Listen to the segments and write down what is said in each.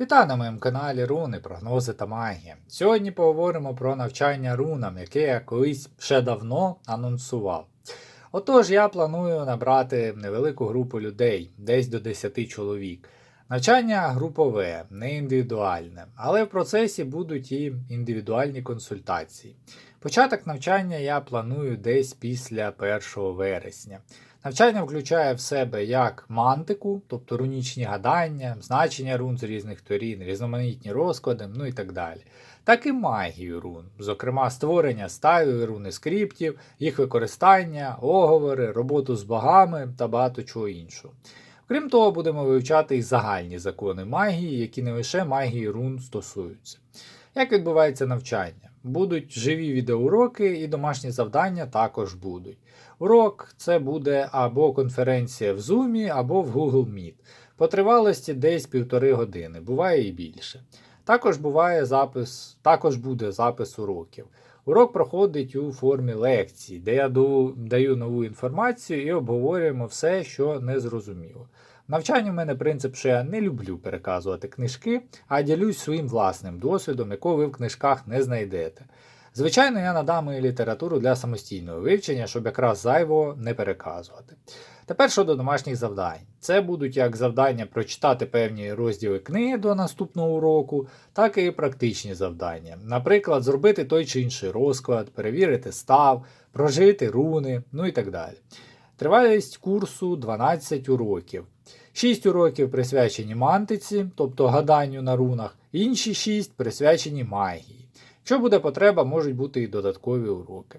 Вітаю на моєму каналі Руни, прогнози та магія. Сьогодні поговоримо про навчання рунам, яке я колись ще давно анонсував. Отож, я планую набрати невелику групу людей, десь до 10 чоловік. Навчання групове, не індивідуальне, але в процесі будуть і індивідуальні консультації. Початок навчання я планую десь після 1 вересня. Навчання включає в себе як мантику, тобто рунічні гадання, значення рун з різних торін, різноманітні розклади, ну і так далі, так і магію рун, зокрема створення стаю руни скриптів, їх використання, оговори, роботу з богами та багато чого іншого. Крім того, будемо вивчати і загальні закони магії, які не лише магії рун стосуються. Як відбувається навчання? Будуть живі відеоуроки і домашні завдання також будуть. Урок це буде або конференція в Zoom, або в Google Meet. По тривалості десь півтори години, буває і більше. Також буває запис, також буде запис уроків. Урок проходить у формі лекції, де я даю нову інформацію і обговорюємо все, що не зрозуміло. В в мене принцип, що я не люблю переказувати книжки, а ділюсь своїм власним досвідом, якого ви в книжках не знайдете. Звичайно, я надам і літературу для самостійного вивчення, щоб якраз зайво не переказувати. Тепер щодо домашніх завдань. Це будуть як завдання прочитати певні розділи книги до наступного уроку, так і практичні завдання. Наприклад, зробити той чи інший розклад, перевірити став, прожити руни, ну і так далі. Тривалість курсу 12 уроків. 6 уроків присвячені мантиці, тобто гаданню на рунах, інші 6 присвячені магії. Якщо буде потреба, можуть бути і додаткові уроки.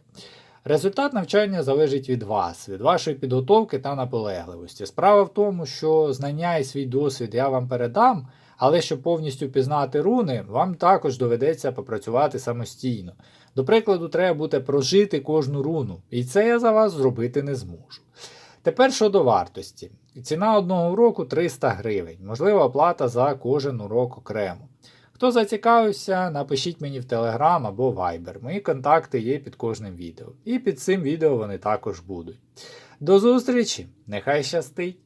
Результат навчання залежить від вас, від вашої підготовки та наполегливості. Справа в тому, що знання і свій досвід я вам передам, але щоб повністю пізнати руни, вам також доведеться попрацювати самостійно. До прикладу, треба буде прожити кожну руну, і це я за вас зробити не зможу. Тепер щодо вартості. Ціна одного уроку 300 гривень, можлива оплата за кожен урок окремо. Хто зацікавився, напишіть мені в Telegram або Viber. Мої контакти є під кожним відео. І під цим відео вони також будуть. До зустрічі! Нехай щастить!